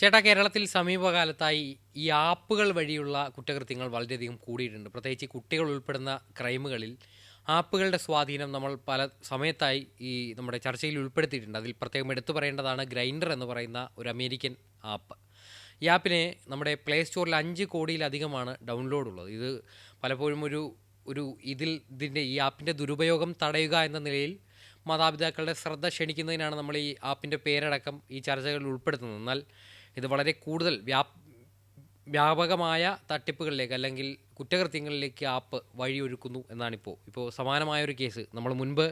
ചേട്ടാ കേരളത്തിൽ സമീപകാലത്തായി ഈ ആപ്പുകൾ വഴിയുള്ള കുറ്റകൃത്യങ്ങൾ വളരെയധികം കൂടിയിട്ടുണ്ട്. പ്രത്യേകിച്ച് കുട്ടികൾ ഉൾപ്പെടുന്ന ക്രൈമുകളിൽ ആപ്പുകളുടെ സ്വാധീനം നമ്മൾ പല സമയത്തായി ഈ നമ്മുടെ ചർച്ചയിൽ ഉൾപ്പെടുത്തിയിട്ടുണ്ട്. അതിൽ പ്രത്യേകം എടുത്തു പറയേണ്ടതാണ് ഗ്രൈൻഡർ എന്ന് പറയുന്ന ഒരു അമേരിക്കൻ ആപ്പ്. ഈ ആപ്പിനെ നമ്മുടെ പ്ലേ സ്റ്റോറിൽ അഞ്ച് കോടിയിലധികമാണ് ഡൗൺലോഡ് ഉള്ളത്. ഇത് പലപ്പോഴും ഒരു ഒരു ഇതിൽ ഇതിന്റെ ഈ ആപ്പിന്റെ ദുരുപയോഗം തടയുക എന്ന നിലയിൽ മാതാപിതാക്കളുടെ ശ്രദ്ധ ക്ഷണിക്കുന്നതിനാണ് നമ്മൾ ഈ ആപ്പിന്റെ പേരടക്കം ഈ ചർച്ചകളിൽ ഉൾപ്പെടുത്തുന്നത്. എന്നാൽ ഇത് വളരെ കൂടുതൽ വ്യാപ് വ്യാപകമായ തട്ടിപ്പുകളിലേക്ക് അല്ലെങ്കിൽ കുറ്റകൃത്യങ്ങളിലേക്ക് ആപ്പ് വഴിയൊരുക്കുന്നു എന്നാണിപ്പോൾ ഇപ്പോൾ സമാനമായ ഒരു കേസ്. നമ്മൾ മുൻപ്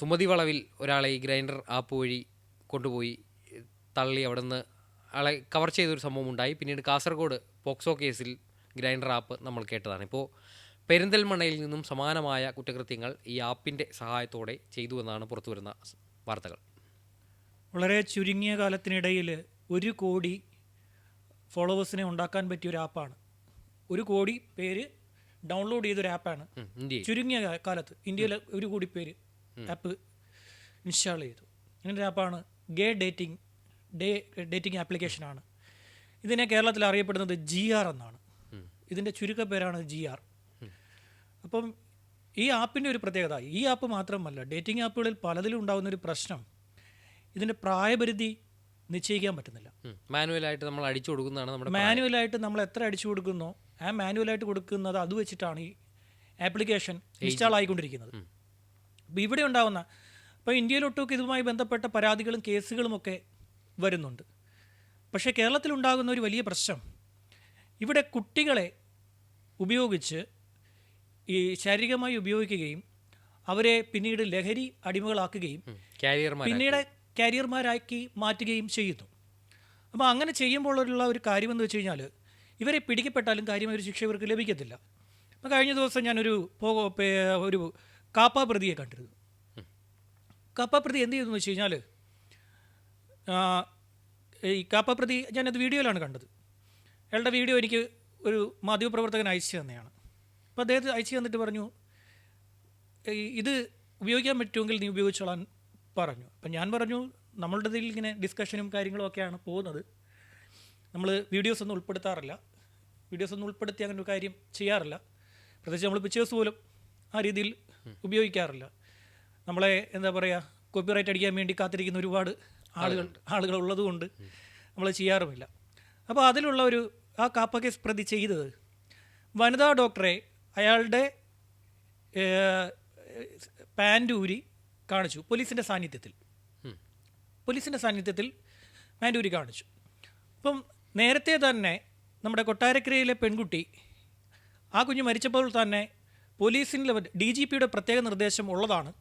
സുമതി വളവിൽ ഒരാളെ ഈ ഗ്രൈൻഡർ ആപ്പ് വഴി കൊണ്ടുപോയി തള്ളി അവിടെ നിന്ന് ആളെ കവർ ചെയ്തൊരു സംഭവം ഉണ്ടായി. പിന്നീട് കാസർഗോഡ് പോക്സോ കേസിൽ ഗ്രൈൻഡർ ആപ്പ് നമ്മൾ കേട്ടതാണ്. ഇപ്പോൾ പെരിന്തൽമണ്ണയിൽ നിന്നും സമാനമായ കുറ്റകൃത്യങ്ങൾ ഈ ആപ്പിന്റെ സഹായത്തോടെ ചെയ്തു എന്നാണ് പുറത്തു വരുന്ന വാർത്തകൾ. വളരെ ചുരുങ്ങിയ കാലത്തിനിടയിൽ ഒരു കോടി ഫോളോവേഴ്സിനെ ഉണ്ടാക്കാൻ പറ്റിയ ഒരു ആപ്പാണ്. ഒരു കോടി പേര് ഡൗൺലോഡ് ചെയ്തൊരു ആപ്പാണ്. ചുരുങ്ങിയ കാലത്ത് ഇന്ത്യയിലെ ഒരു കോടി പേര് ആപ്പ് ഇൻസ്റ്റാൾ ചെയ്തു. ഇങ്ങനെ ഒരു ആപ്പാണ് ഗേ ഡേറ്റിംഗ് ഡേ ഡേറ്റിംഗ് ആപ്ലിക്കേഷനാണ്. ഇതിനെ കേരളത്തിൽ അറിയപ്പെടുന്നത് ജി ആർ എന്നാണ്. ഇതിന്റെ ചുരുക്കപ്പേരാണ് ജി ആർ അപ്പം ഈ ആപ്പിന്റെ ഒരു പ്രത്യേകത ഈ ആപ്പ് മാത്രമല്ല ഡേറ്റിംഗ് ആപ്പുകളിൽ പലതിലും ഉണ്ടാകുന്ന ഒരു പ്രശ്നം ഇതിന്റെ പ്രായപരിധി നിശ്ചയിക്കാൻ പറ്റുന്നില്ല. മാനുവലായിട്ട് നമ്മൾ അടിച്ചു കൊടുക്കുന്നതാണ് നമ്മുടെ മാനുവലായിട്ട് നമ്മൾ എത്ര അടിച്ചു കൊടുക്കുന്നോ ആ മാനുവലായിട്ട് കൊടുക്കുന്നത് അത് വെച്ചിട്ടാണ് ഈ ആപ്ലിക്കേഷൻ ഇൻസ്റ്റാൾ ആയിക്കൊണ്ടിരിക്കുന്നത്. അപ്പോൾ ഇവിടെ ഉണ്ടാകുന്ന ഇപ്പോൾ ഇന്ത്യയിലൊട്ടൊക്കെ ഇതുമായി ബന്ധപ്പെട്ട പരാതികളും കേസുകളുമൊക്കെ വരുന്നുണ്ട്. പക്ഷേ കേരളത്തിലുണ്ടാകുന്ന ഒരു വലിയ പ്രശ്നം ഇവിടെ കുട്ടികളെ ഉപയോഗിച്ച് ഈ ശാരീരികമായി ഉപയോഗിക്കുകയും അവരെ പിന്നീട് ലഹരി അടിമകളാക്കുകയും പിന്നീട് കാരിയർമാരാക്കി മാറ്റുകയും ചെയ്യുന്നു. അപ്പോൾ അങ്ങനെ ചെയ്യുമ്പോഴുള്ള ഒരു കാര്യമെന്ന് വെച്ച് കഴിഞ്ഞാൽ ഇവരെ പിടിക്കപ്പെട്ടാലും കാര്യമായ ഒരു ശിക്ഷ ഇവർക്ക് ലഭിക്കത്തില്ല. അപ്പോൾ കഴിഞ്ഞ ദിവസം ഞാനൊരു ഒരു കാപ്പ പ്രതിയെ കണ്ടിരുന്നു. കാപ്പ പ്രതി എന്ത് ചെയ്തെന്ന് വെച്ച് കഴിഞ്ഞാൽ ഈ കാപ്പ പ്രതി ഞാനത് വീഡിയോയിലാണ് കണ്ടത്. അയാളുടെ വീഡിയോ എനിക്ക് ഒരു മാധ്യമപ്രവർത്തകൻ അയച്ചു തന്നെയാണ്. അപ്പോൾ അദ്ദേഹത്തെ അയച്ചു തന്നിട്ട് പറഞ്ഞു ഇത് ഉപയോഗിക്കാൻ പറ്റുമെങ്കിൽ നീ ഉപയോഗിച്ചോളാൻ പറഞ്ഞു. അപ്പം ഞാൻ പറഞ്ഞു നമ്മളുടെ ഇതിൽ ഇങ്ങനെ ഡിസ്കഷനും കാര്യങ്ങളും ഒക്കെയാണ് പോകുന്നത്. നമ്മൾ വീഡിയോസ് ഒന്നും ഉൾപ്പെടുത്താറില്ല. വീഡിയോസ് ഒന്നും ഉൾപ്പെടുത്തി അങ്ങനെ ഒരു കാര്യം ചെയ്യാറില്ല. പ്രത്യേകിച്ച് നമ്മൾ പിക്ചേഴ്സ് പോലും ആ രീതിയിൽ ഉപയോഗിക്കാറില്ല. നമ്മളെ എന്താ പറയുക കോപ്പിറൈറ്റ് അടിക്കാൻ വേണ്ടി കാത്തിരിക്കുന്ന ഒരുപാട് ആളുകൾ ആളുകൾ ഉള്ളതുകൊണ്ട് നമ്മൾ ചെയ്യാറുമില്ല. അപ്പോൾ അതിലുള്ള ഒരു ആ കാപ്പ കേസ് പ്രതി ചെയ്തത് വനിതാ ഡോക്ടറെ അയാളുടെ പാന്റ് ഊരി കാണിച്ചു പോലീസിന്റെ സാന്നിധ്യത്തിൽ. പോലീസിന്റെ സാന്നിധ്യത്തിൽ മാൻഡൂരി കാണിച്ചു. അപ്പം നേരത്തെ തന്നെ നമ്മുടെ കൊട്ടാരക്കരയിലെ പെൺകുട്ടി ആ കുഞ്ഞ് മരിച്ചപ്പോൾ തന്നെ പോലീസിന്റെ ഡി ജി പിയുടെ പ്രത്യേക നിർദ്ദേശം ഉള്ളതാണ്.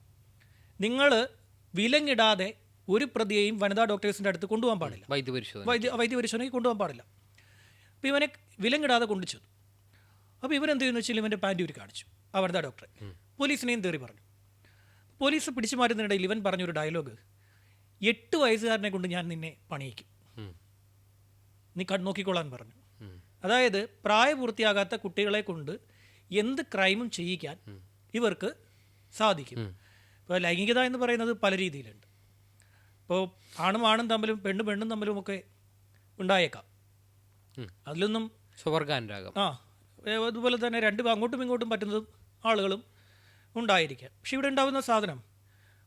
നിങ്ങൾ വിലങ്ങിടാതെ ഒരു പ്രതിയെയും വനിതാ ഡോക്ടേഴ്സിന്റെ അടുത്ത് കൊണ്ടുപോകാൻ പാടില്ല. വൈദ്യപരിശോധന വൈദ്യ വൈദ്യപരിശോധനയ്ക്ക് കൊണ്ടുപോകാൻ പാടില്ല. അപ്പോൾ ഇവനെ വിലങ്ങിടാതെ കൊണ്ടുചെന്നു. അപ്പോൾ ഇവരെന്ത് ചെയ്യുന്നു വെച്ചാൽ ഇവന്റെ പാന്റ് ഊരി കാണിച്ചു. ആ വനിതാ ഡോക്ടറെ. പോലീസിനെയും തേറി പറഞ്ഞു. പോലീസ് പിടിച്ചു മാറ്റുന്നതിനിടയിൽ ഇവൻ പറഞ്ഞൊരു ഡയലോഗ് എട്ട് വയസ്സുകാരനെ കൊണ്ട് ഞാൻ നിന്നെ പണിയിക്കും. നീ കണ്ണു നോക്കിക്കോളാൻ പറഞ്ഞു. അതായത് പ്രായപൂർത്തിയാകാത്ത കുട്ടികളെ കൊണ്ട് എന്ത് ക്രൈമും ചെയ്യിക്കാൻ ഇവർക്ക് സാധിക്കും. ഇപ്പോൾ ലൈംഗികത എന്ന് പറയുന്നത് പല രീതിയിലുണ്ട്. ഇപ്പോൾ ആണും ആണും തമ്മിലും പെണ്ണും പെണ്ണും തമ്മിലും ഒക്കെ ഉണ്ടായേക്കാം. അതിലൊന്നും സ്വർഗാനുരാഗം. ആ അതുപോലെ തന്നെ രണ്ട് അങ്ങോട്ടും ഇങ്ങോട്ടും പറ്റുന്നതും ആളുകളും ഉണ്ടായിരിക്കാം പക്ഷെ ഇവിടെ ഉണ്ടാകുന്ന സാധനം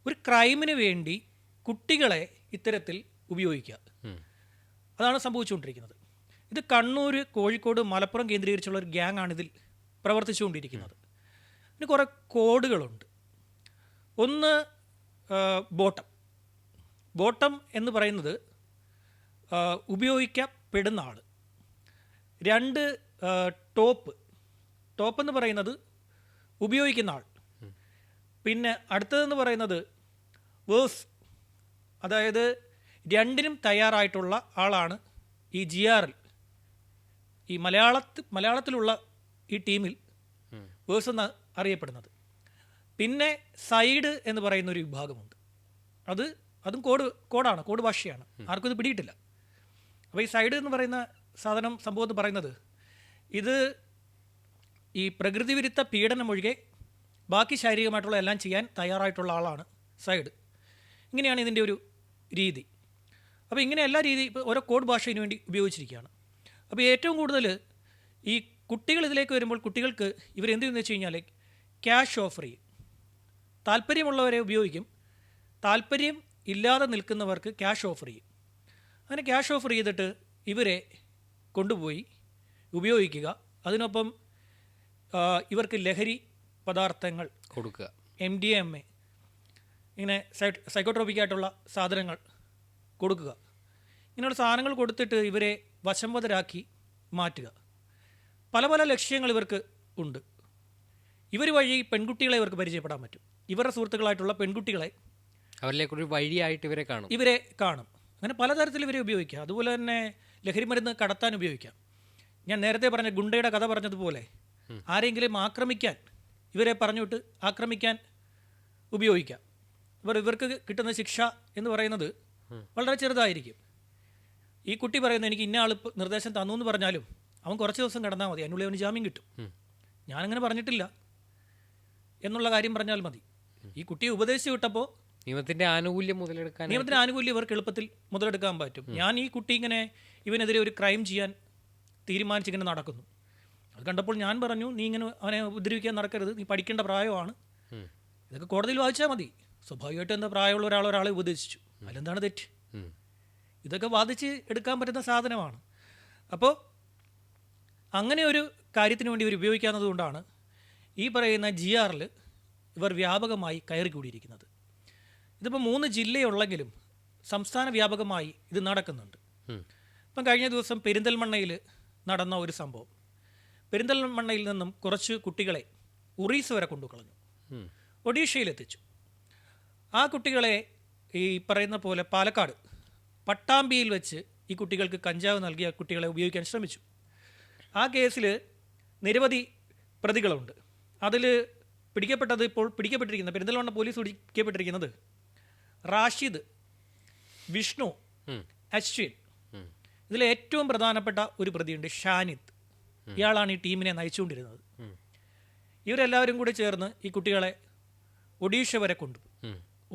ഒരു ക്രൈമിന് വേണ്ടി കുട്ടികളെ ഇത്തരത്തിൽ ഉപയോഗിക്കുക. അതാണ് സംഭവിച്ചുകൊണ്ടിരിക്കുന്നത്. ഇത് കണ്ണൂർ കോഴിക്കോട് മലപ്പുറം കേന്ദ്രീകരിച്ചുള്ള ഒരു ഗ്യാങ് ആണ് ഇതിൽ പ്രവർത്തിച്ചുകൊണ്ടിരിക്കുന്നത്. ഇതിന് കുറേ കോഡുകളുണ്ട്. ഒന്ന് ബോട്ടം. ബോട്ടം എന്ന് പറയുന്നത് ഉപയോഗിക്കപ്പെടുന്ന ആൾ രണ്ട് ടോപ്പ് ടോപ്പ്. എന്ന് പറയുന്നത് ഉപയോഗിക്കുന്ന ആൾ. പിന്നെ അടുത്തതെന്ന് പറയുന്നത് വേഴ്സ്. അതായത് രണ്ടിനും തയ്യാറായിട്ടുള്ള ആളാണ് ഈ ജി ആറിൽ ഈ മലയാളത്തിൽ മലയാളത്തിലുള്ള ഈ ടീമിൽ വേഴ്സ് എന്ന് അറിയപ്പെടുന്നത്. പിന്നെ സൈഡ് എന്ന് പറയുന്ന ഒരു വിഭാഗമുണ്ട്. അത് അതും കോഡ് കോഡാണ് കോഡ് ഭാഷയാണ്. ആർക്കും ഇത് പിടിയിട്ടില്ല. അപ്പോൾ ഈ സൈഡ് എന്ന് പറയുന്ന സാധനം സംഭവം എന്ന് പറയുന്നത് ഇത് ഈ പ്രകൃതി വിരുദ്ധ പീഡനം ഒഴികെ ബാക്കി ശാരീരികമായിട്ടുള്ള എല്ലാം ചെയ്യാൻ തയ്യാറായിട്ടുള്ള ആളാണ് സൈഡ് ഇങ്ങനെയാണ് ഇതിന്റെ ഒരു രീതി. അപ്പോൾ ഇങ്ങനെ എല്ലാ രീതി ഓരോ കോഡ് ഭാഷ ഇതിനു വേണ്ടി ഉപയോഗിച്ചിരിക്കുകയാണ്. അപ്പോൾ ഏറ്റവും കൂടുതൽ ഈ കുട്ടികൾ ഇതിലേക്ക് വരുമ്പോൾ കുട്ടികൾക്ക് ഇവരെന്ത് ചെയ്യുന്നു വെച്ച് കഴിഞ്ഞാൽ ക്യാഷ് ഓഫർ ചെയ്യും താല്പര്യമുള്ളവരെ ഉപയോഗിക്കും. താല്പര്യം ഇല്ലാതെ നിൽക്കുന്നവർക്ക് ക്യാഷ് ഓഫർ ചെയ്യും അങ്ങനെ ക്യാഷ് ഓഫർ ചെയ്തിട്ട് ഇവരെ കൊണ്ടുപോയി ഉപയോഗിക്കുക. അതിനൊപ്പം ഇവർക്ക് ലഹരി പദാർത്ഥങ്ങൾ കൊടുക്കുക. എം ഡി എം എ ഇങ്ങനെ സൈക്കോട്രോപിക് ആയിട്ടുള്ള സാധനങ്ങൾ കൊടുക്കുക. ഇങ്ങനെയുള്ള സാധനങ്ങൾ കൊടുത്തിട്ട് ഇവരെ വശംവതരാക്കി മാറ്റുക. പല പല ലക്ഷ്യങ്ങൾ ഇവർക്ക് ഉണ്ട്. ഇവർ വഴി പെൺകുട്ടികളെ ഇവർക്ക് പരിചയപ്പെടാൻ പറ്റും. ഇവരുടെ സുഹൃത്തുക്കളായിട്ടുള്ള പെൺകുട്ടികളെ അവരിലേക്ക് അവരിലേക്കൊരു വഴിയായിട്ട് ഇവരെ കാണും. ഇവരെ കാണും. അങ്ങനെ പലതരത്തിൽ ഇവരെ ഉപയോഗിക്കാം. അതുപോലെ തന്നെ ലഹരി മരുന്ന് കടത്താൻ ഉപയോഗിക്കാം. ഞാൻ നേരത്തെ പറഞ്ഞ ഗുണ്ടയുടെ കഥ പറഞ്ഞതുപോലെ ആരെങ്കിലും ആക്രമിക്കാൻ ഇവരെ പറഞ്ഞുവിട്ട് ആക്രമിക്കാൻ ഉപയോഗിക്കാം. ഇവർ ഇവർക്ക് കിട്ടുന്ന ശിക്ഷ എന്ന് പറയുന്നത് വളരെ ചെറുതായിരിക്കും. ഈ കുട്ടി പറയുന്നത് എനിക്ക് ഇന്ന ആൾ നിർദ്ദേശം തന്നു എന്ന് പറഞ്ഞാലും അവൻ കുറച്ച് ദിവസം കിടന്നാൽ മതി അതിനുള്ളിൽ അവന് ജാമ്യം കിട്ടും. ഞാനങ്ങനെ പറഞ്ഞിട്ടില്ല. എന്നുള്ള കാര്യം പറഞ്ഞാൽ മതി. ഈ കുട്ടിയെ ഉപദേശിച്ച് വിട്ടപ്പോൾ നിയമത്തിന്റെ ആനുകൂല്യം മുതലെടുക്കാൻ നിയമത്തിന്റെ ആനുകൂല്യം ഇവർക്ക് എളുപ്പത്തിൽ മുതലെടുക്കാൻ പറ്റും. ഞാൻ ഈ കുട്ടി ഇങ്ങനെ ഇവനെതിരെ ഒരു ക്രൈം ചെയ്യാൻ തീരുമാനിച്ചിങ്ങനെ നടക്കുന്നു. അത് കണ്ടപ്പോൾ ഞാൻ പറഞ്ഞു നീ ഇങ്ങനെ അവനെ ഉപദ്രവിക്കാൻ നടക്കരുത് നീ പഠിക്കേണ്ട പ്രായമാണ്. ഇതൊക്കെ കോടതിയിൽ വാദിച്ചാൽ മതി. സ്വാഭാവികമായിട്ടും എന്താ പ്രായമുള്ള ഒരാൾ ഒരാളെ ഉപദേശിച്ചു. അതിലെന്താണ് തെറ്റ്? ഇതൊക്കെ വാദിച്ച് എടുക്കാൻ പറ്റുന്ന സാധനമാണ്. അപ്പോൾ അങ്ങനെ ഒരു കാര്യത്തിന് വേണ്ടി ഇവർ ഉപയോഗിക്കാവുന്നത് കൊണ്ടാണ് ഈ പറയുന്ന ജി ആറിൽ ഇവർ വ്യാപകമായി കയറി കൂടിയിരിക്കുന്നത് ഇതിപ്പോൾ മൂന്ന് ജില്ലയുള്ളെങ്കിലും സംസ്ഥാന വ്യാപകമായി ഇത് നടക്കുന്നുണ്ട്. ഇപ്പം കഴിഞ്ഞ ദിവസം പെരിന്തൽമണ്ണയിൽ നടന്ന ഒരു സംഭവം. പെരിന്തൽമണ്ണയിൽ നിന്നും കുറച്ച് കുട്ടികളെ ഉറീസ് വരെ കൊണ്ടുകളഞ്ഞു. ഒഡീഷയിലെത്തിച്ചു ആ കുട്ടികളെ ഈ പറയുന്ന പോലെ പാലക്കാട് പട്ടാമ്പിയിൽ വെച്ച് ഈ കുട്ടികൾക്ക് കഞ്ചാവ് നൽകിയ കുട്ടികളെ ഉപയോഗിക്കാൻ ശ്രമിച്ചു ആ കേസിൽ നിരവധി പ്രതികളുണ്ട് അതിൽ പിടിക്കപ്പെട്ടത് ഇപ്പോൾ പിടിക്കപ്പെട്ടിരിക്കുന്നത് പെരിന്തൽമണ്ണ പോലീസ് പിടിക്കപ്പെട്ടിരിക്കുന്നത് റാഷിദ് വിഷ്ണു. അശ്വിൻ. ഇതിൽ ഏറ്റവും പ്രധാനപ്പെട്ട ഒരു പ്രതിയുണ്ട് ഷാനിദ് ഇയാളാണ് ഈ ടീമിനെ നയിച്ചുകൊണ്ടിരുന്നത്. ഇവരെല്ലാവരും കൂടി ചേർന്ന് ഈ കുട്ടികളെ ഒഡീഷ വരെ കൊണ്ടു.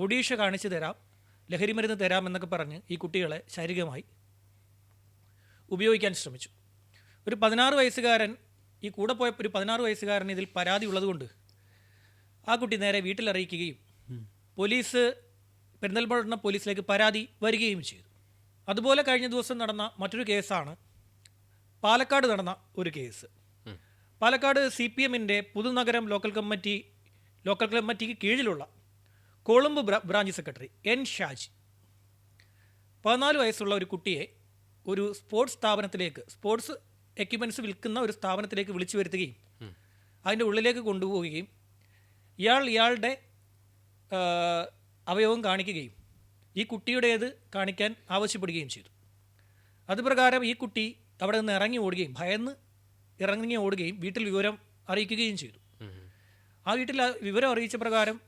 ഒഡീഷ കാണിച്ചു തരാം ലഹരി മരുന്ന് തരാം എന്നൊക്കെ പറഞ്ഞ് ഈ കുട്ടികളെ ശാരീരികമായി ഉപയോഗിക്കാൻ ശ്രമിച്ചു. ഒരു പതിനാറ് വയസ്സുകാരൻ ഈ കൂടെ പോയ ഒരു പതിനാറ് വയസ്സുകാരൻ ഇതിൽ പരാതി ഉള്ളതുകൊണ്ട് ആ കുട്ടി നേരെ വീട്ടിലറിയിക്കുകയും പോലീസ് പെരിന്തൽമണ്ണ പോലീസിലേക്ക് പരാതി വരികയും ചെയ്തു. അതുപോലെ കഴിഞ്ഞ ദിവസം നടന്ന മറ്റൊരു കേസാണ് പാലക്കാട് നടന്ന ഒരു കേസ്. പാലക്കാട് സി പി എമ്മിന്റെ പുതുനഗരം ലോക്കൽ കമ്മിറ്റി ലോക്കൽ കമ്മിറ്റിക്ക് കീഴിലുള്ള Kolumbu branch secretary N Shaji. പതിനാല് വയസ്സുള്ള ഒരു കുട്ടിയെ ഒരു സ്പോർട്സ് സ്ഥാപനത്തിലേക്ക് സ്പോർട്സ് എക്യുപ്മെന്റ്സ് വിൽക്കുന്ന ഒരു സ്ഥാപനത്തിലേക്ക് വിളിച്ചു വരുത്തുകയും. അതിന്റെ ഉള്ളിലേക്ക് കൊണ്ടുപോവുകയും ഇയാൾ ഇയാളുടെ അവയവം കാണിക്കുകയും ഈ കുട്ടിയുടേത് കാണിക്കാൻ ആവശ്യപ്പെടുകയും ചെയ്തു. അതുപ്രകാരം ഈ കുട്ടി അവിടെ നിന്ന് ഇറങ്ങി ഓടുകയും ഭയന്ന് ഇറങ്ങി ഓടുകയും വീട്ടിൽ വിവരം അറിയിക്കുകയും ചെയ്തു. ആ വീട്ടിൽ വിവരം അറിയിച്ച പ്രകാരം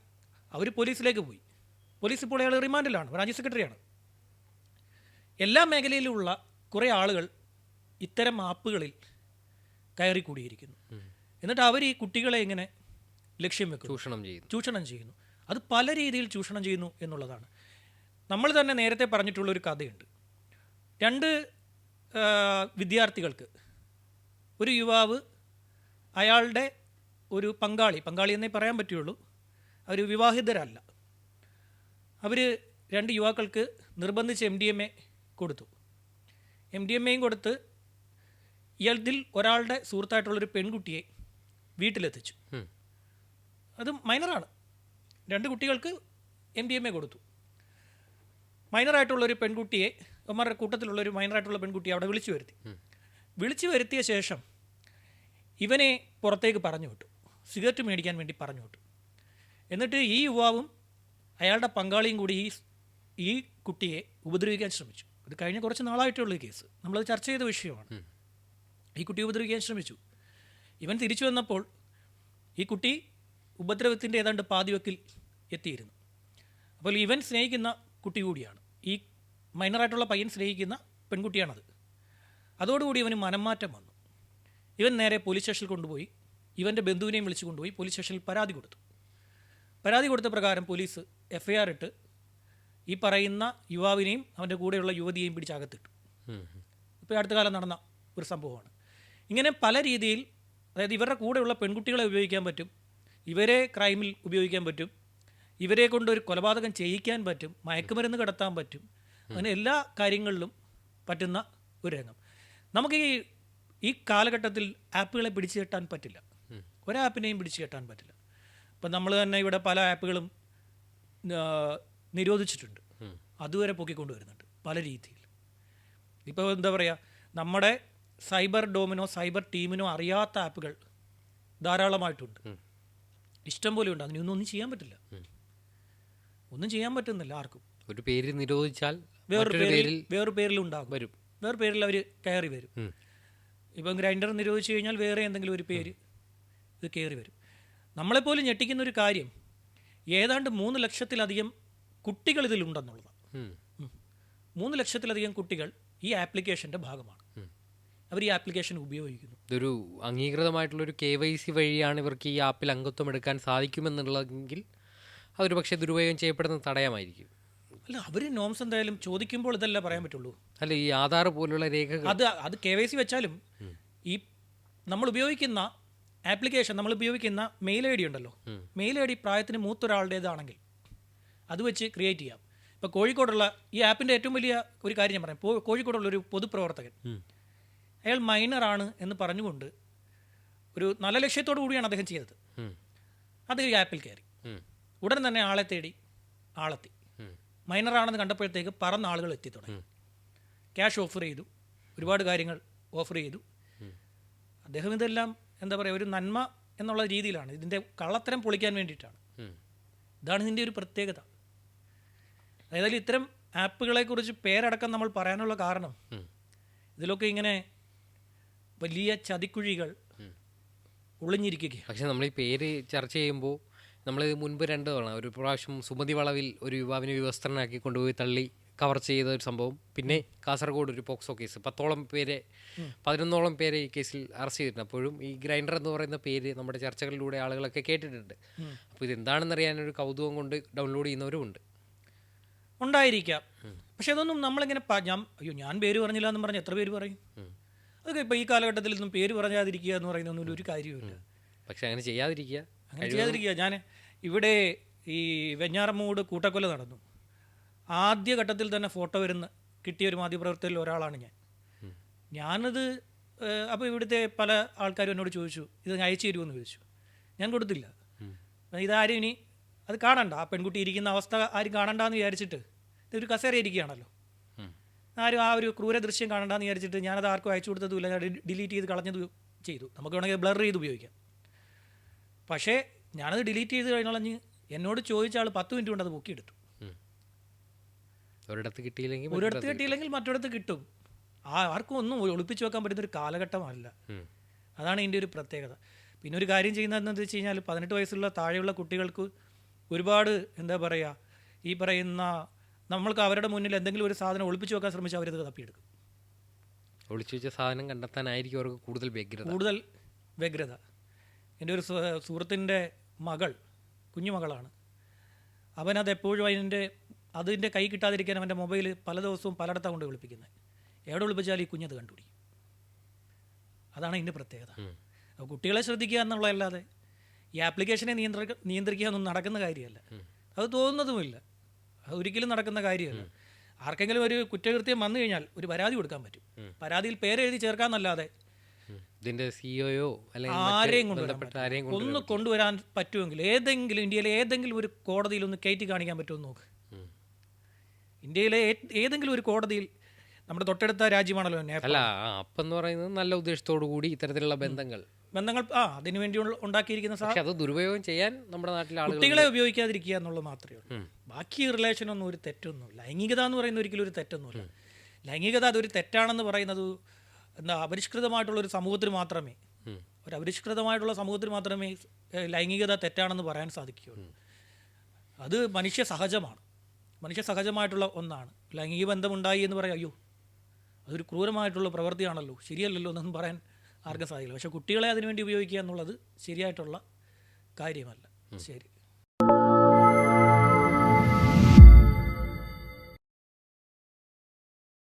അവർ പോലീസിലേക്ക് പോയി. പോലീസ് ഇപ്പോൾ അയാൾ റിമാൻഡിലാണ്. ബ്രാഞ്ച് സെക്രട്ടറിയാണ്. എല്ലാ മേഖലയിലുമുള്ള കുറേ ആളുകൾ ഇത്തരം ആപ്പുകളിൽ കയറി കൂടിയിരിക്കുന്നു എന്നിട്ട് അവർ ഈ കുട്ടികളെ ഇങ്ങനെ ലക്ഷ്യം വെക്കും ചൂഷണം ചെയ്യുന്നു. ചൂഷണം ചെയ്യുന്നു. അത് പല രീതിയിൽ ചൂഷണം ചെയ്യുന്നു എന്നുള്ളതാണ്. നമ്മൾ തന്നെ നേരത്തെ പറഞ്ഞിട്ടുള്ള ഒരു കഥയുണ്ട്. രണ്ട് വിദ്യാർത്ഥികൾക്ക്. ഒരു യുവാവ് അയാളുടെ ഒരു പങ്കാളി പങ്കാളി എന്നേ പറയാൻ പറ്റുള്ളൂ അവർ വിവാഹിതരല്ല. അവർ രണ്ട് യുവാക്കൾക്ക് നിർബന്ധിച്ച് എം ഡി എം എ കൊടുത്തു. എം ഡി എം എയും കൊടുത്ത് ഇയാളിൽ ഒരാളുടെ സുഹൃത്തായിട്ടുള്ളൊരു പെൺകുട്ടിയെ വീട്ടിലെത്തിച്ചു. അത് മൈനറാണ്. രണ്ട് കുട്ടികൾക്ക് എം ഡി എം എ കൊടുത്തു. മൈനറായിട്ടുള്ളൊരു പെൺകുട്ടിയെ അവന്മാരുടെ കൂട്ടത്തിലുള്ള ഒരു മൈനറായിട്ടുള്ള പെൺകുട്ടി അവിടെ വിളിച്ചു വരുത്തി. വിളിച്ചു വരുത്തിയ ശേഷം ഇവനെ പുറത്തേക്ക് പറഞ്ഞു വിട്ടു. സിഗരറ്റ് മേടിക്കാൻ വേണ്ടി പറഞ്ഞു വിട്ടു. എന്നിട്ട് ഈ യുവാവും അയാളുടെ പങ്കാളിയും കൂടി ഈ ഈ കുട്ടിയെ ഉപദ്രവിക്കാൻ ശ്രമിച്ചു. ഇത് കഴിഞ്ഞ കുറച്ച് നാളായിട്ടുള്ള കേസ്. നമ്മളത് ചർച്ച ചെയ്ത വിഷയമാണ്. ഈ കുട്ടി ഉപദ്രവിക്കാൻ ശ്രമിച്ചു. ഇവൻ തിരിച്ചു വന്നപ്പോൾ ഈ കുട്ടി ഉപദ്രവത്തിന്റെ ഏതാണ്ട് പാതിവക്കിൽ എത്തിയിരുന്നു. അപ്പോൾ ഇവൻ സ്നേഹിക്കുന്ന കുട്ടി കൂടിയാണ്. ഈ മൈനറായിട്ടുള്ള പയ്യൻ സ്നേഹിക്കുന്ന പെൺകുട്ടിയാണത്. അതോടുകൂടി ഇവന് മനംമാറ്റം വന്നു. ഇവൻ നേരെ പോലീസ് സ്റ്റേഷനിൽ കൊണ്ടുപോയി. ഇവന്റെ ബന്ധുവിനെയും വിളിച്ചു കൊണ്ടുപോയി പോലീസ് സ്റ്റേഷനിൽ പരാതി കൊടുത്തു. പരാതി കൊടുത്ത പ്രകാരം പോലീസ് എഫ് ഐ ആർ ഇട്ട് ഈ പറയുന്ന യുവാവിനെയും അവന്റെ കൂടെയുള്ള യുവതിയെയും പിടിച്ചകത്തിട്ടു. ഇപ്പോൾ അടുത്ത കാലം നടന്ന ഒരു സംഭവമാണ്. ഇങ്ങനെ പല രീതിയിൽ അതായത് ഇവരുടെ കൂടെയുള്ള പെൺകുട്ടികളെ ഉപയോഗിക്കാൻ പറ്റും ഇവരെ ക്രൈമിൽ ഉപയോഗിക്കാൻ പറ്റും ഇവരെ കൊണ്ട് ഒരു കൊലപാതകം ചെയ്യിക്കാൻ പറ്റും മയക്കുമരുന്ന് കടത്താൻ പറ്റും അങ്ങനെ എല്ലാ കാര്യങ്ങളിലും പറ്റുന്ന ഒരു രംഗം. നമുക്ക് ഈ ഈ കാലഘട്ടത്തിൽ ആപ്പുകളെ പിടിച്ചു കെട്ടാൻ പറ്റില്ല. ഒരാപ്പിനെയും പിടിച്ചു കെട്ടാൻ പറ്റില്ല. ഇപ്പം നമ്മൾ തന്നെ ഇവിടെ പല ആപ്പുകളും നിരോധിച്ചിട്ടുണ്ട്. അതുവരെ പൊക്കിക്കൊണ്ടുവരുന്നുണ്ട് പല രീതിയിൽ. ഇപ്പോൾ എന്താ പറയുക നമ്മുടെ സൈബർ ഡോമിനോ സൈബർ ടീമിനോ അറിയാത്ത ആപ്പുകൾ ധാരാളമായിട്ടുണ്ട്. ഇഷ്ടം പോലെ ഉണ്ട്. അതിനൊന്നും ഒന്നും ചെയ്യാൻ പറ്റില്ല. ഒന്നും ചെയ്യാൻ പറ്റുന്നില്ല ആർക്കും. ഒരു പേര് നിരോധിച്ചാൽ വേറൊരു പേരിൽ പേരിൽ പേരിൽ ഉണ്ടാകും. വരും. വേറെ പേരിൽ അവർ കയറി വരും. ഇപ്പം ഗ്രൈൻഡർ നിരോധിച്ചു കഴിഞ്ഞാൽ വേറെ എന്തെങ്കിലും ഒരു പേര് ഇത് കയറി വരും. നമ്മളെപ്പോലും ഞെട്ടിക്കുന്ന ഒരു കാര്യം ഏതാണ്ട് മൂന്ന് ലക്ഷത്തിലധികം കുട്ടികൾ ഇതിലുണ്ടെന്നുള്ളതാണ്. മൂന്ന് ലക്ഷത്തിലധികം കുട്ടികൾ ഈ ആപ്ലിക്കേഷന്റെ ഭാഗമാണ്. അവർ ഈ ആപ്ലിക്കേഷൻ ഉപയോഗിക്കുന്നു. ഇതൊരു അംഗീകൃതമായിട്ടുള്ളൊരു കെ വൈ സി വഴിയാണ് ഇവർക്ക് ഈ ആപ്പിൽ അംഗത്വം എടുക്കാൻ സാധിക്കുമെന്നുള്ളതെങ്കിൽ അതൊരു പക്ഷേ ദുരുപയോഗം ചെയ്യപ്പെടുന്നത് തടയാമായിരിക്കും. അല്ല അവർ നോംസ് എന്തായാലും ചോദിക്കുമ്പോൾ ഇതല്ല പറയാൻ പറ്റുള്ളൂ. അല്ല ഈ ആധാർ പോലുള്ള രേഖകൾ. അത് അത് കെ വൈ സി വെച്ചാലും ഈ നമ്മൾ ഉപയോഗിക്കുന്ന ആപ്ലിക്കേഷൻ നമ്മൾ ഉപയോഗിക്കുന്ന മെയിൽ ഐ ഡി ഉണ്ടല്ലോ. മെയിൽ ഐ ഡി പ്രായത്തിന് മൂത്തൊരാളുടേതാണെങ്കിൽ അത് വെച്ച് ക്രിയേറ്റ് ചെയ്യാം. ഇപ്പോൾ കോഴിക്കോടുള്ള ഈ ആപ്പിന്റെ ഏറ്റവും വലിയ ഒരു കാര്യം ഞാൻ പറയാം. കോഴിക്കോടുള്ള ഒരു പൊതുപ്രവർത്തകൻ. അയാൾ മൈനറാണ് എന്ന് പറഞ്ഞുകൊണ്ട് ഒരു നല്ല ലക്ഷ്യത്തോടു കൂടിയാണ് അദ്ദേഹം ചെയ്തത്. അത് ഈ ആപ്പിൽ കയറി. ഉടൻ തന്നെ ആളെ തേടി ആളെത്തി. മൈനറാണെന്ന് കണ്ടപ്പോഴത്തേക്ക് പറന്ന ആളുകൾ എത്തി തുടങ്ങി. ക്യാഷ് ഓഫർ ചെയ്തു. ഒരുപാട് കാര്യങ്ങൾ ഓഫർ ചെയ്തു. അദ്ദേഹം ഇതെല്ലാം എന്താ പറയുക ഒരു നന്മ എന്നുള്ള രീതിയിലാണ്. ഇതിന്റെ കള്ളത്തരം പൊളിക്കാൻ വേണ്ടിയിട്ടാണ്. ഇതാണ് ഇതിന്റെ ഒരു പ്രത്യേകത. അതായത് ഇത്തരം ആപ്പുകളെക്കുറിച്ച് പേരടക്കം നമ്മൾ പറയാനുള്ള കാരണം ഇതിലൊക്കെ ഇങ്ങനെ വലിയ ചതിക്കുഴികൾ ഒളിഞ്ഞിരിക്കുകയാണ്. പക്ഷെ നമ്മൾ ഈ പേര് ചർച്ച ചെയ്യുമ്പോൾ നമ്മൾ മുൻപ് രണ്ട് തവണ ഒരു പ്രാവശ്യം സുമതി വളവിൽ ഒരു യുവാവിനെ വിവസ്ത്രനാക്കി കൊണ്ടുപോയി തള്ളി കവർ ചെയ്ത ഒരു സംഭവം. പിന്നെ കാസർഗോഡ് ഒരു പോക്സോ കേസ്. പത്തോളം പേരെ പതിനൊന്നോളം പേരെ ഈ കേസിൽ അറസ്റ്റ് ചെയ്തിട്ടുണ്ട് അപ്പോഴും ഈ ഗ്രൈൻഡർ എന്ന് പറയുന്ന പേര് നമ്മുടെ ചർച്ചകളിലൂടെ ആളുകളൊക്കെ കേട്ടിട്ടുണ്ട്. അപ്പോൾ ഇതെന്താണെന്ന് അറിയാൻ ഒരു കൗതുകം കൊണ്ട് ഡൗൺലോഡ് ചെയ്യുന്നവരും ഉണ്ട്. ഉണ്ടായിരിക്കാം. പക്ഷെ അതൊന്നും നമ്മളിങ്ങനെ ഞാൻ അയ്യോ ഞാൻ പേര് പറഞ്ഞില്ല എന്ന് പറഞ്ഞ് എത്ര പേര് പറയും? അതൊക്കെ ഇപ്പോൾ ഈ കാലഘട്ടത്തിൽ ഒന്നും പേര് പറയാതിരിക്കുക എന്ന് പറയുന്നൊന്നും ഒരു കാര്യമില്ല പക്ഷെ അങ്ങനെ ചെയ്യാതിരിക്കുക. അങ്ങനെ ചെയ്യാതിരിക്കുക. ഞാൻ ഇവിടെ ഈ വെഞ്ഞാറമ്മൂട് കൂട്ടക്കൊല നടന്നു. ആദ്യ ഘട്ടത്തിൽ തന്നെ ഫോട്ടോ വരുന്ന കിട്ടിയ ഒരു മാധ്യമപ്രവർത്തകരിൽ ഒരാളാണ് ഞാൻ. ഞാനത് അപ്പോൾ ഇവിടുത്തെ പല ആൾക്കാരും എന്നോട് ചോദിച്ചു ഇത് അയച്ചു തരുമെന്ന് ചോദിച്ചു. ഞാൻ കൊടുത്തില്ല. ഇതാരും ഇനി അത് കാണണ്ട. ആ പെൺകുട്ടി ഇരിക്കുന്ന അവസ്ഥ ആരും കാണണ്ടെന്ന് വിചാരിച്ചിട്ട് ഇതൊരു കസേര ഇരിക്കുകയാണല്ലോ. ആരും ആ ഒരു ക്രൂര ദൃശ്യം കാണണ്ടെന്ന് വിചാരിച്ചിട്ട് ഞാനത് ആർക്കും അയച്ചു കൊടുത്തതുമില്ല. ഞാൻ ഡിലീറ്റ് ചെയ്ത് കളഞ്ഞത് ചെയ്തു. നമുക്ക് വേണമെങ്കിൽ ബ്ലർ ചെയ്ത് ഉപയോഗിക്കാം. പക്ഷേ ഞാനത് ഡിലീറ്റ് ചെയ്ത് കഴിഞ്ഞാളഞ്ഞ് എന്നോട് ചോദിച്ച ആൾ പത്ത് മിനിറ്റ് കൊണ്ട് അത് പൊക്കിയെടുത്തു. എടുത്തു ഒരിടത്ത് കിട്ടിയില്ലെങ്കിൽ ഒരിടത്ത് കിട്ടിയില്ലെങ്കിൽ മറ്റൊരിടത്ത് കിട്ടും. ആ ആർക്കും ഒന്നും ഒളിപ്പിച്ചു വെക്കാൻ പറ്റുന്ന ഒരു കാലഘട്ടമല്ല. അതാണ് ഇതിന്റെ ഒരു പ്രത്യേകത. പിന്നെ ഒരു കാര്യം ചെയ്യുന്നതെന്ന് വെച്ച് കഴിഞ്ഞാൽ പതിനെട്ട് വയസ്സുള്ള താഴെയുള്ള കുട്ടികൾക്ക് ഒരുപാട് എന്താ പറയുക ഈ പറയുന്ന നമ്മൾക്ക് അവരുടെ മുന്നിൽ എന്തെങ്കിലും ഒരു സാധനം ഒളിപ്പിച്ചു വെക്കാൻ ശ്രമിച്ചാൽ അവരത് തപ്പിയെടുക്കും. ഒളിച്ചു വെച്ച സാധനം കണ്ടെത്താനായിരിക്കും അവർക്ക് കൂടുതൽ വ്യഗ്രത. കൂടുതൽ വ്യഗ്രത. എന്റെ ഒരു സുഹൃത്തിന്റെ മകൾ കുഞ്ഞുമകളാണ്. അവനത് എപ്പോഴും അതിന്റെ അതിന്റെ കൈ കിട്ടാതിരിക്കാൻ അവന്റെ മൊബൈൽ പല ദിവസവും പലയിടത്താണ് കൊണ്ട് വിളിപ്പിക്കുന്നത് എവിടെ വിളിപ്പിച്ചാൽ ഈ കുഞ്ഞത് കണ്ടുപിടിക്കും. അതാണ് ഇതിന്റെ പ്രത്യേകത. അപ്പോൾ കുട്ടികളെ ശ്രദ്ധിക്കുക എന്നുള്ളതല്ലാതെ ഈ ആപ്ലിക്കേഷനെ നിയന്ത്ര നിയന്ത്രിക്കുക ഒന്നും നടക്കുന്ന കാര്യമല്ല. അത് തോന്നുന്നതുമില്ല. അത് ഒരിക്കലും നടക്കുന്ന കാര്യമല്ല. ആർക്കെങ്കിലും ഒരു കുറ്റകൃത്യം വന്നു കഴിഞ്ഞാൽ ഒരു പരാതി കൊടുക്കാൻ പറ്റും. പരാതിയിൽ പേരെഴുതി ചേർക്കാമെന്നല്ലാതെ. ഇതിന്റെ സിഇഒയോ അല്ലെങ്കിൽ ആരെയും ബന്ധപ്പെട്ട ആരെയും ഒന്ന് കൊണ്ടുവരാൻ പറ്റുമെങ്കിൽ ഏതെങ്കിലും ഇന്ത്യയിലെ ഏതെങ്കിലും ഒരു കോടതിയിൽ ഒന്ന് കയറ്റി കാണിക്കാൻ പറ്റുമെന്ന് നോക്ക്. ഇന്ത്യയിലെ ഏതെങ്കിലും ഒരു കോടതിയിൽ നമ്മുടെ തൊട്ടടുത്ത രാജ്യമാണല്ലോ നേപ്പാൾ. അല്ല എന്ന് പറയുന്നത് നല്ല ഉദ്ദേശത്തോടു കൂടി ഇത്തരത്തിലുള്ള ബന്ധങ്ങൾ. ബന്ധങ്ങൾ ആ അതിനു വേണ്ടി ഉണ്ടാക്കിയിരിക്കുന്ന സാധനം അത് ദുരുപയോഗം ചെയ്യാൻ നമ്മുടെ നാട്ടിലെ കുട്ടികളെ ഉപയോഗിക്കാതിരിക്കുക എന്നുള്ളത് മാത്രമേ ഉള്ളൂ. ബാക്കി റിലേഷൻ ഒന്നും ഒരു തെറ്റൊന്നുമില്ല. ലൈംഗികത എന്ന് പറയുന്ന ഒരിക്കലും ഒരു തെറ്റൊന്നുമില്ല. ലൈംഗികത അതൊരു തെറ്റാണെന്ന് പറയുന്നത് എന്താ അപരിഷ്കൃതമായിട്ടുള്ള ഒരു സമൂഹത്തിന് മാത്രമേ ഒരു അപരിഷ്കൃതമായിട്ടുള്ള സമൂഹത്തിന് മാത്രമേ ലൈംഗികത തെറ്റാണെന്ന് പറയാൻ സാധിക്കുകയുള്ളൂ. അത് മനുഷ്യ സഹജമാണ്. മനുഷ്യ സഹജമായിട്ടുള്ള ഒന്നാണ്. ലൈംഗിക ബന്ധമുണ്ടായി എന്ന് പറയാം അയ്യോ അതൊരു ക്രൂരമായിട്ടുള്ള പ്രവൃത്തിയാണല്ലോ ശരിയല്ലല്ലോ എന്നൊന്നും പറയാൻ ആർക്കും സാധിക്കില്ല. പക്ഷെ കുട്ടികളെ അതിനുവേണ്ടി ഉപയോഗിക്കുക എന്നുള്ളത് ശരിയായിട്ടുള്ള കാര്യമല്ല. ശരി.